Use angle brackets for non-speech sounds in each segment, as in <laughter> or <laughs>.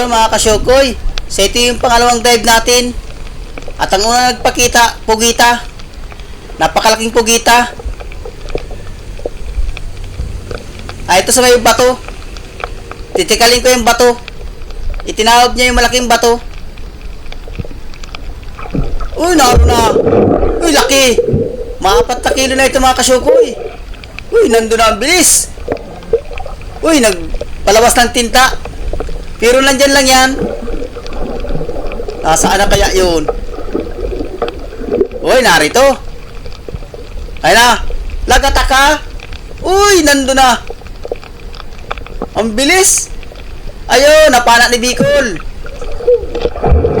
Ayun mga kasyokoy, sa ito yung pangalawang dive natin. At ang una nagpakita, pugita. Napakalaking pugita. Ah, ito sa may bato. Titikalin ko yung bato. Itinawag niya yung malaking bato. Uy, naroon na. Uy, laki. Maapat na kilo na ito mga kasyokoy. Uy, nandun na ang bilis. Uy, nagpalabas ng tinta. Pero nandyan lang yan. Nasaan na kaya yun? Uy, narito. Ay na. Lagata ka. Uy, nandun na. Ang bilis. Ayun, napana ni Bicol.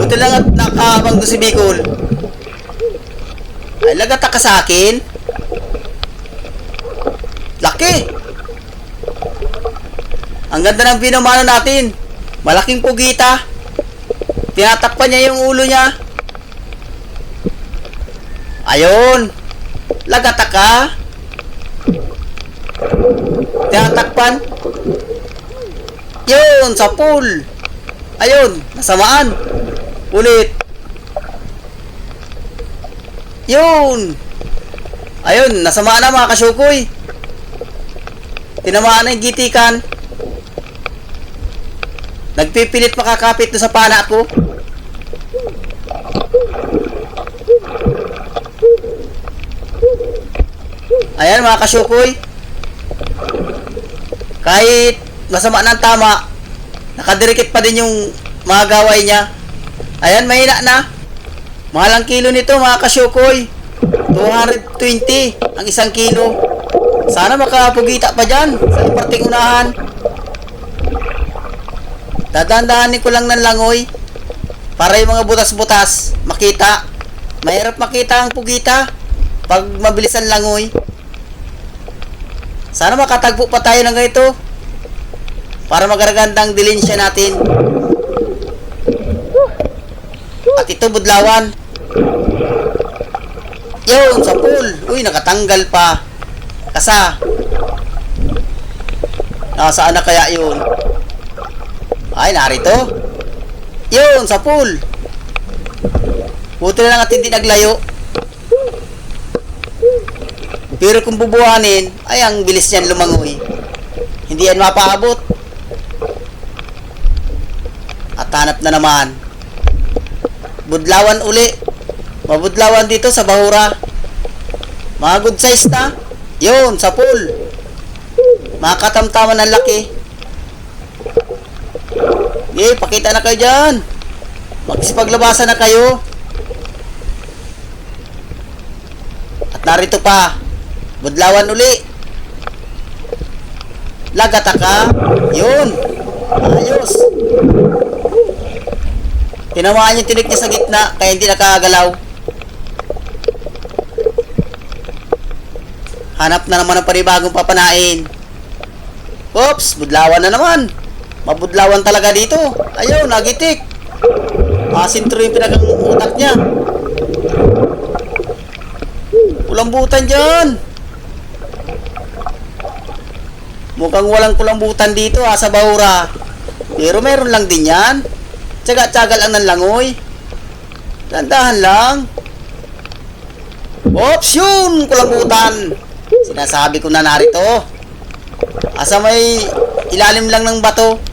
Buti lang at nakaabang doon si Bicol. Ay, lagata ka sa akin. Laki. Ang ganda ng pinamano natin. Malaking pugita. Tinatakpan niya yung ulo niya. Ayun. Lagata ka. Tinatakpan. Yun, sa pool. Ayun, nasamaan. Ulit. Yun. Ayun, nasamaan na mga kasyukoy. Tinamaan na yung gitikan. Nagpipilit makakapit doon sa pana ko. Ayan mga kasyukoy. Kahit masama ng tama, nakadirikit pa din yung mga gaway niya. Ayan, mahina na. Mahal ang kilo nito mga kasyukoy. 220 ang isang kilo. Sana makapugita pa dyan sa parting unahan. Dadandahanin ko lang ng langoy para yung mga butas-butas makita. Mahirap makita ang pugita pag mabilis ang langoy. Sana makatagpo pa tayo ng ganito para magaragandang dilensya natin. At ito budlawan. Yun, sa pool. Uy, nakatanggal pa. Kasa. Nasaan na kaya yun? Ay, narito. Yun, sa pool. Buti na lang at hindi naglayo. Pero kung bubuhanin, ay ang bilis niyan lumangoy. Hindi yan mapaabot. At hanap na naman. Budlawan uli. Mabudlawan dito sa bahura. Mga good size na. Yun, sa pool. Mga katamtaman ng laki. Eh, pakita na kayo dyan. Magsipaglabasan na kayo. At narito pa. Budlawan uli. Lagata ka. Yun. Ayos. Tinamaan yung tinik niya sa gitna, kaya hindi nakagalaw. Hanap na naman ng panibagong papanain. Oops, budlawan na naman. Mabudlawan talaga dito. Ayaw, nagitik. Asintro yung pinagang utak niya. Kulambutan dyan. Mukhang walang kulambutan dito ha, sa Bahura. Pero meron lang din yan. Tsaga-tsaga lang ng langoy. Dandahan lang. Oops, yun! Kulambutan. Sinasabi ko na narito. Asa may ilalim lang ng bato.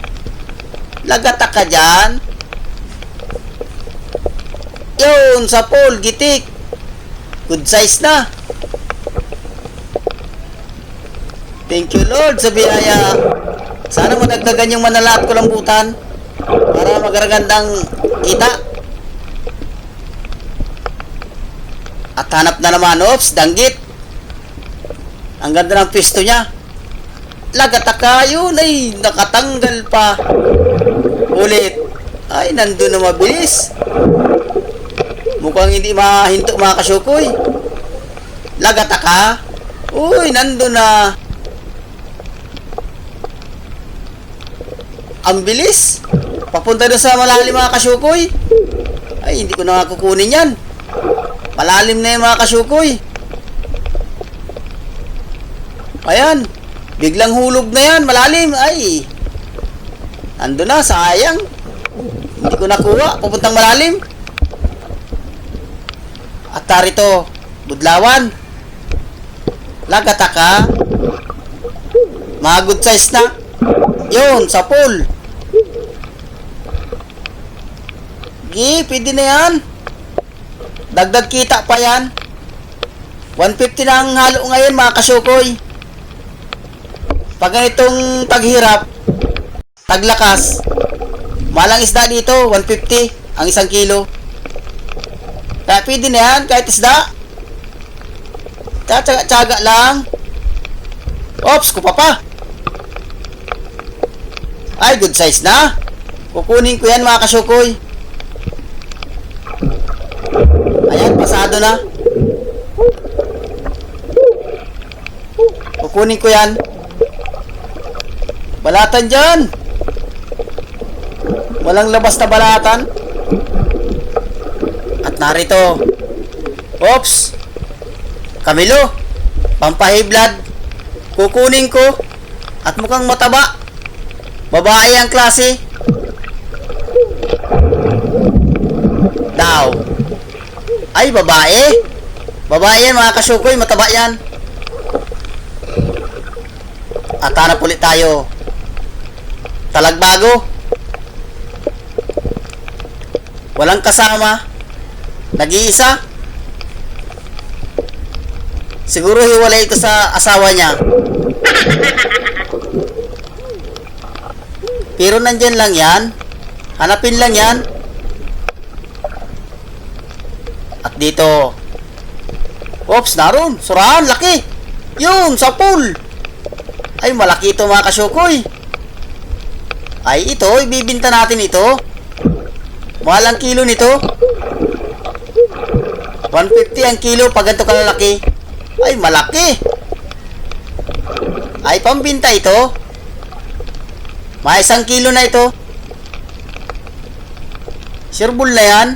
Lagata ka dyan. Yun, sa pool, gitik. Good size na. Thank you Lord sa biyaya. Sana madagdagan yung manalat ko lambutan para magaragandang kita. At hanap na naman, oops, danggit. Ang ganda ng pisto niya. Lagataka yun ay nakatanggal pa. Ulit. Ay, nandun na mabilis. Mukhang hindi mahinto mga kasyukoy. Lagataka. Uy, nandun na. Ang bilis. Papunta doon sa malalim mga kasyukoy. Ay, hindi ko na kukunin yan. Malalim na yung mga kasyukoy. Ayan. Biglang hulog na yan. Malalim. Ay. Ando na. Sayang. Hindi ko nakuha. Pupuntang malalim. At tarito, budlawan. Lagata ka. Mga good size na. Yun, sa pool. Gi, pwede na yan. Dagdag kita pa yan. 150 na ang halo ngayon mga kasyukoy. Pag ganitong taghirap, taglakas, malang isda dito, 150 ang isang kilo. Kaya pwede na yan, kahit isda. Tsaga-tsaga lang. Ops, kupa pa. Ay, good size na. Kukunin ko yan mga kasyukoy. Ayan, pasado na. Kukunin ko yan. Balatan dyan. Walang labas na balatan. At narito. Oops. Camilo. Pampahiblad. Kukunin ko. At mukhang mataba. Babae ang klase. Daw. Ay, babae. Babae yan mga kasyukoy. Mataba yan. At hanap ulit tayo. Talagbago. Walang kasama. Nag-iisa. Siguro hiwalay ito sa asawa niya. Pero nandyan lang yan. Hanapin lang yan. At dito. Oops, naroon. Surahan, laki. Yun, sa pool. Ay, malaki ito mga kasyukoy. Ay, ito, ibibinta natin ito. Mahal ang kilo nito. 150 ang kilo pag ganito kalalaki. Ay, malaki. Ay, pambinta ito. May isang kilo na ito. Sirbol na yan.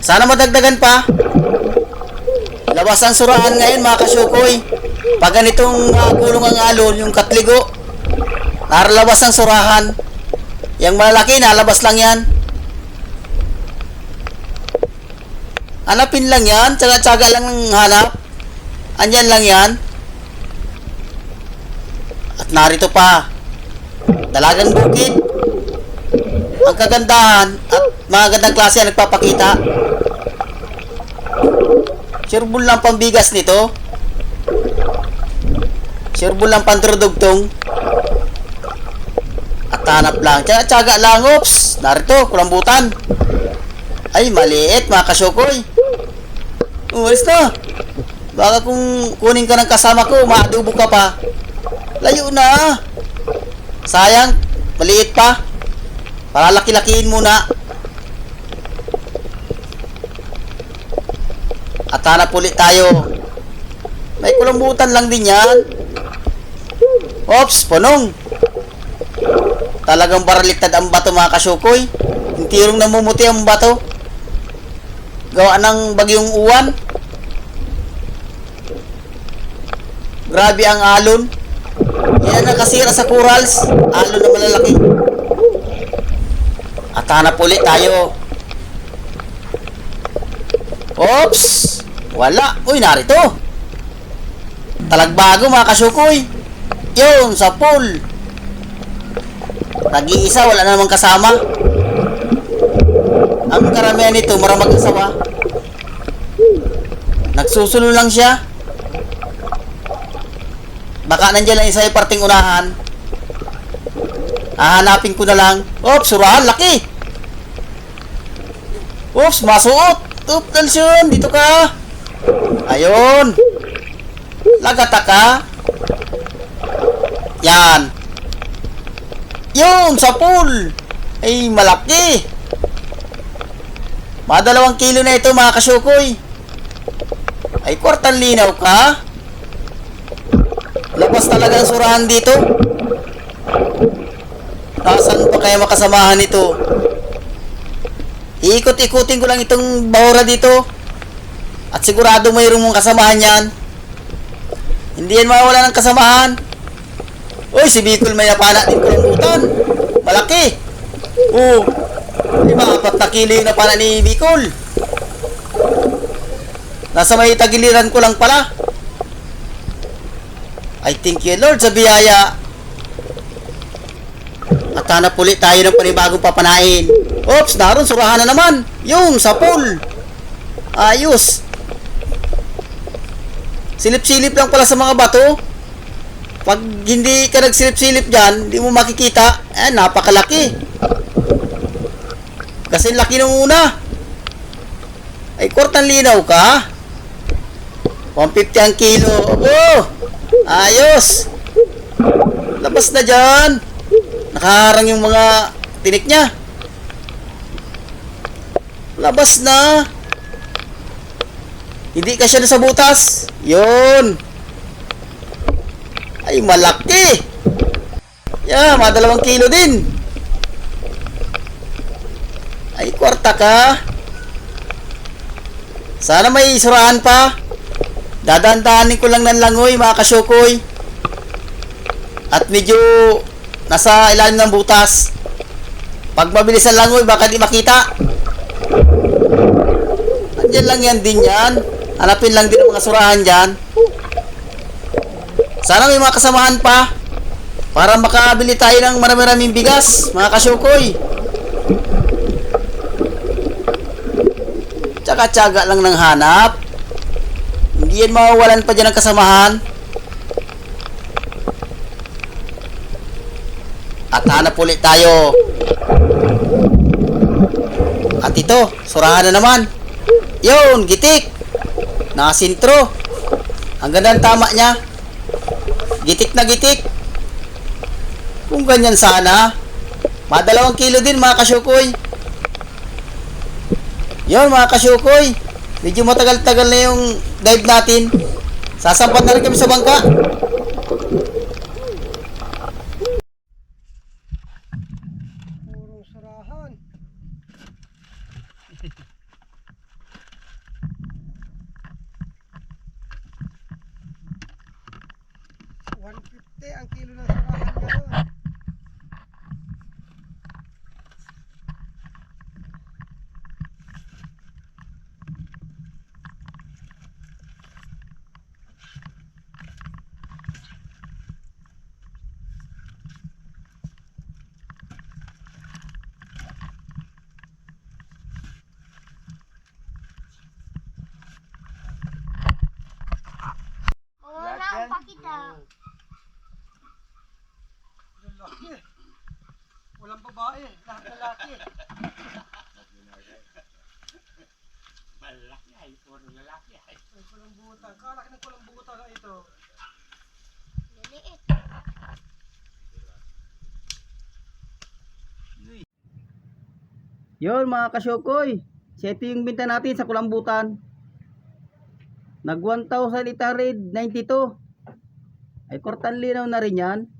Sana madagdagan pa. Labas ang surahan ngayon mga kasyukoy. Pag ganitong uh, gulong ang alon, yung katligo, naralabas ang surahan. Yung malaki, nalabas lang yan. Hanapin lang yan, tsaga-tsaga lang ng hanap. Andyan lang yan. At narito pa, dalagang bukid. Ang kagandahan at mga gandang klase ang nagpapakita. Sirbol lang pambigas nito. Sirbol lang pandrodugtong. At hanap lang. Tsaga-tsaga lang. Oops! Narito, kulambutan. Ay, maliit mga kasyukoy. Umalis na. Baka kung kunin ka ng kasama ko, maadubo ka pa. Layo na. Sayang, maliit pa. Para laki-lakiin muna. At hanap ulit tayo. May kulambutan lang din yan. Ops, punong. Talagang baraliktad ang bato mga kasyukoy. Yung tirong namumuti ang bato. Gawa ng bagyong uwan. Grabe ang alon. Yan ang nakasira sa corals. Alon na malalaki. At hanap ulit tayo. Oops! Wala. Uy, narito. Talagbago mga kasyukoy. Yun, sa pool. Nag-iisa, wala na namang kasama. Ang karamihan nito, maramag asawa. Nagsusulo lang siya. Baka nandiyan lang isa yung parting unahan. Hahanapin ko na lang. Oops, surahan, laki. Oops, masuot. Oops, Dalsyon, dito ka. Ayun. Lagata ka. Yan. Yun, sa pool. Ay, malaki. Mga dalawang kilo na ito, mga kasyukoy. Ay, kwartan linaw ka. Labas talaga ang surahan dito. Nasaan pa kaya makasamahan ito? Iikot-ikutin ko lang itong bahura dito. At sigurado mayroong mong kasamahan yan. Hindi yan mawala ng kasamahan. Uy, si Bicol may napana din kulambutan. Malaki. Oh, lima apat na kilo yung napana ni Bicol. Nasa may tagiliran ko lang pala. I thank you Lord sa biyaya. At hanap ulit tayo ng panibagong papanain. Oops, naroon, surahan na naman. Yung, sa pool. Ayos. Silip-silip lang pala sa mga bato. Pag hindi ka nagsilip-silip dyan, hindi mo makikita. Eh, napakalaki. Kasi laki nung una. Ay, kwartang linaw ka. 150 ang kilo. Abo! Ayos! Labas na dyan. Nakaharang yung mga tinik niya. Labas na. Hindi ka siya sa butas. Yun. Ay, malaki. Yeah, mga dalawang kilo din. Ay, kwarta ka. Sana may surahan pa. Dadandahanin ko lang ng langoy, mga kasyokoy. At medyo nasa ilalim ng butas. Pag mabilis ang langoy, baka di makita. Andyan lang yan din yan. Hanapin lang din ang mga surahan dyan. Sana may mga kasamahan pa. Para makabili tayo ng marami-raming bigas, mga kasyukoy. Tsaka-tsaga lang ng hanap. Hindi yan mawawalan pa dyan ng kasamahan. At hanap ulit tayo. At ito, surahan na naman. Yun, gitik. Nakasintro. Ang ganda ng tama niya. Gitik na gitik. Kung ganyan sana, madalawang kilo din mga kasyukoy. Yun mga kasyukoy. Medyo matagal-tagal na yung dive natin. Sasampat na rin kami sa bangka. Purong surahan. <laughs> ang kilo ng. Wala akong pakita. Lalaki. Walang babae, lahat lalaki. Malaki ay, puro lalaki ay. Ay, kulang buta. Kalaki ng kulang buta na ito. Liliit. Yun mga kasyokoy. Ito yung binta natin sa kulambutan. Nag 1,892. Ay kortan linaw na rin yan.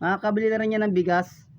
Makakabili na rin yan ng bigas.